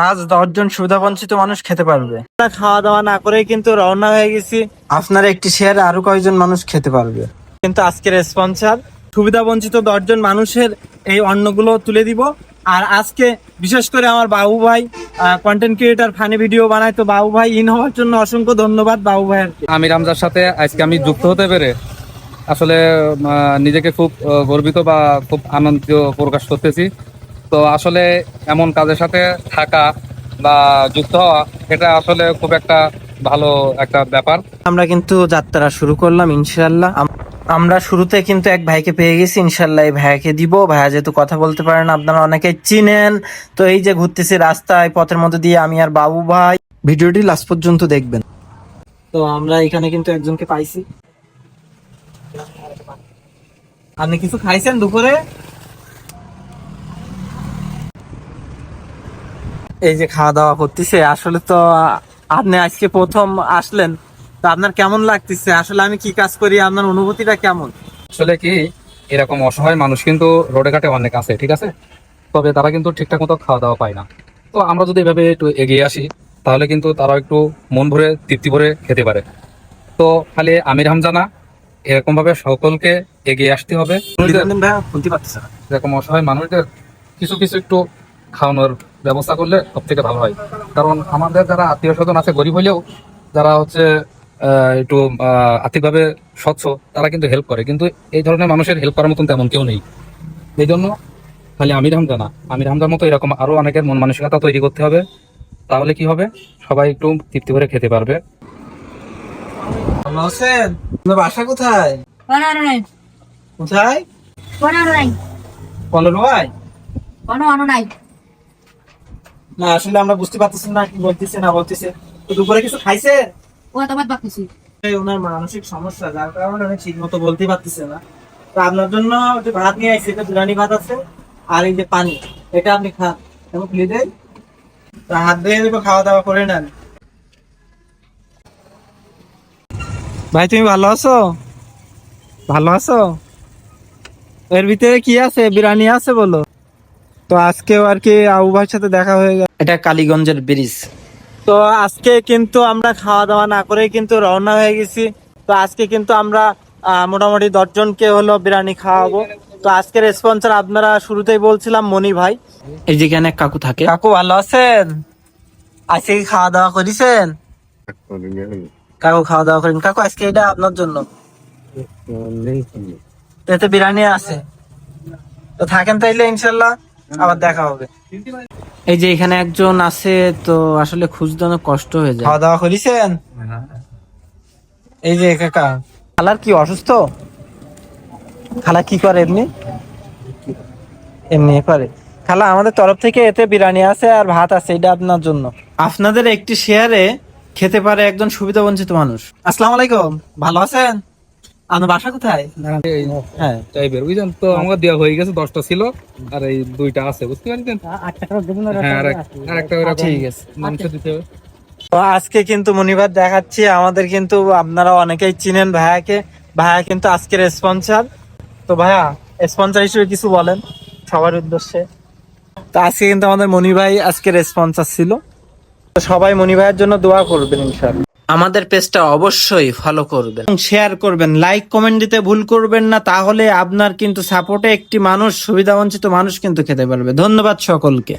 আজ দশজন সুবিধা বঞ্চিত মানুষ খেতে পারবে। খাওয়া দাওয়া না করেই কিন্তু রওনা হয়ে গেছি। আপনার একটি শেয়ারে আরও কয়জন মানুষ খেতে পারবে? কিন্তু আজকের স্পন্সর সুবিধা বঞ্চিত দশজন মানুষের এই অন্নগুলো তুলে দিব। আর আজকে বিশেষ করে আমার বাবু ভাই কন্টেন্ট ক্রিয়েটার ফানি ভিডিও বানায় তো বাবু ভাই ইন হওয়ার জন্য অসংখ্য ধন্যবাদ বাবু ভাইয়ের। আমির হামজার সাথে আজকে আমি যুক্ত হতে পেরে আসলে আহ, নিজেকে খুব গর্বিত বা খুব আনন্দ প্রকাশ করতেছি। তো আসলে এমন কাজের সাথে থাকা বা যুক্ত হওয়া, এটা আসলে খুব একটা ভালো একটা ব্যাপার। আমরা কিন্তু যাত্রা শুরু করলাম ইনশাল্লাহ আমরা শুরুতে কিন্তু এক ভাইকে পেয়ে গেছি ইনশাল্লাহ এই ভাইকে দিব। ভাইয়া যেহেতু কথা বলতে পারেন আপনারা অনেকে চিনেন। তো এই যে ঘুরতেছি রাস্তায়, পথের মধ্যে দিয়ে আমি আর বাবু ভাই। ভিডিওটি লাস্ট পর্যন্ত দেখবেন। তো আমরা এখানে কিন্তু একজনকে পাইছি। আপনি কিছু খাইছেন দুপুরে? এই যে খাওয়া দাওয়া করতেছে আসলে তো আপনি আজকে প্রথম আসলেন তো আপনার কেমন লাগতেছে? আসলে আমি কি কাজ করি আপনার অনুভূতিটা কেমন? আসলে কি এরকম অসহায় মানুষ কিন্তু রোডে ঘাটে অনেক আছে ঠিক আছে? তবে তারা কিন্তু ঠিকঠাক মতো খাওয়া দাওয়া পায় না। তো আমরা যদি এভাবে একটু এগিয়ে আসি তাহলে কিন্তু তারা একটু মন ভরে তৃপ্তি ভরে খেতে পারে। তো খালি আমির হামজা না এরকম ভাবে সকলকে এগিয়ে আসতে হবে। এরকম অসহায় মানুষদের কিছু কিছু একটু খাওয়ানোর ব্যবস্থা করলে সব থেকে ভালো হয়। কারণ আমাদের যারা আত্মীয় স্বজন আছে গরিব হলেও যারা হচ্ছে একটু আর্থিকভাবে স্বচ্ছ তারা কিন্তু হেল্প করে। কিন্তু এই ধরনের মানুষের হেল্প করার মতন তেমন কেউ নেই। এই জন্য খালি আমির হামজা না আমির হামজার মতো এরকম আরও অনেকের মন মানসিকতা তৈরি করতে হবে। তাহলে কি হবে? সবাই একটু তৃপ্তি করে খেতে পারবে। ভালো আছেন? আপনার বাসা কোথায়? নাই কোথায়? না আসলে আমরা বুঝতে পারতেছি না কি বলতেছে না বলতেছে। তো দুপুরে কিছু খাইছে? ও তোমার বাকিছি ওনার মানসিক সমস্যা যার কারণে উনি ঠিক মতো বলতে পারতেছে না। তো আপনার জন্য যে ভাত নিয়ে আসছে এটা ভাত আছে আর এই যে পানি এটা আপনি খান। এবং দেয় হাত ধুয়ে দেবো খাওয়া দাওয়া করে নেন। ভাই তুমি ভালো আছো? ভালো আছো? এর ভিতরে কি আছে? বিরিয়ানি আছে বলো। তো আজকেও আর কি আবু ভাইয়ের সাথে দেখা হয়ে গেল। এটা কালীগঞ্জের ব্রিজ। তো আজকে কিন্তু আমরা খাওয়া দাওয়া না করেই কিন্তু রওনা হয়ে গেছি। তো আজকে কিন্তু আমরা মোটামুটি দশজনকে হলো বিরিয়ানি খাওয়াবো। তো আজকের স্পন্সর আপনারা শুরুতেই বলছিলাম মনি ভাই। এই যেখানে কাকু থাকে। কাকু ভালো আছেন? আজকে কি খাওয়া দাওয়া করেছেন? কাকু খাওয়া দাওয়া করেন। কাকু আজকে এটা আপনার জন্য। এতে বিরিয়ানি আছে। তো থাকেন তাইলে ইনশাল্লাহ। আবার দেখা হবে। এই যে এখানে একজন আছে তো আসলে খুঁজতে অনেক কষ্ট হয়ে যায়। খাওয়া দাওয়া করেছেন? এই যে কাকা খালার কি অসুস্থ? খালা কি করে এমনি? এমনি করে। খালা আমাদের তরফ থেকে এতে বিরিয়ানি আছে আর ভাত আছে এটা আপনার জন্য। আপনাদের একটি শেয়ারে খেতে পারে একজন সুবিধা বঞ্চিত মানুষ। আসসালামু আলাইকুম। ভালো আছেন? আপনার বাসা কোথায়? হ্যাঁ। টাইপের বুঝলেন তো আমার দেওয়া হয়ে গেছে দশটা ছিল আর এই দুইটা আছে বুঝতে পারছেন? হ্যাঁ আর একটা ঠিক আছে। মাংস দিতে হবে। তো আজকে কিন্তু মনিবার দেখাচ্ছি আমাদের কিন্তু আপনারা অনেকেই চিনেন ভাইয়াকে। ভাইয়া কিন্তু আজকের স্পন্সর তো ভাইয়া স্পন্সর হিসেবে কিছু বলেন সবার উদ্দেশ্যে। তো আজকে কিন্তু আমাদের মনি ভাই আজকের স্পন্সর ছিল। তো সবাই মনি ভাইয়ের জন্য দোয়া করবেন ইনশাআল্লাহ। আমাদের পেজটা অবশ্যই ফলো করবেন। শেয়ার করবেন। লাইক কমেন্ট দিতে ভুল করবেন না, তাহলে আপনার কিন্তু সাপোর্টে একটি মানুষ সুবিধা বঞ্চিত মানুষ কিন্তু খেতে পারবে। ধন্যবাদ সকলকে।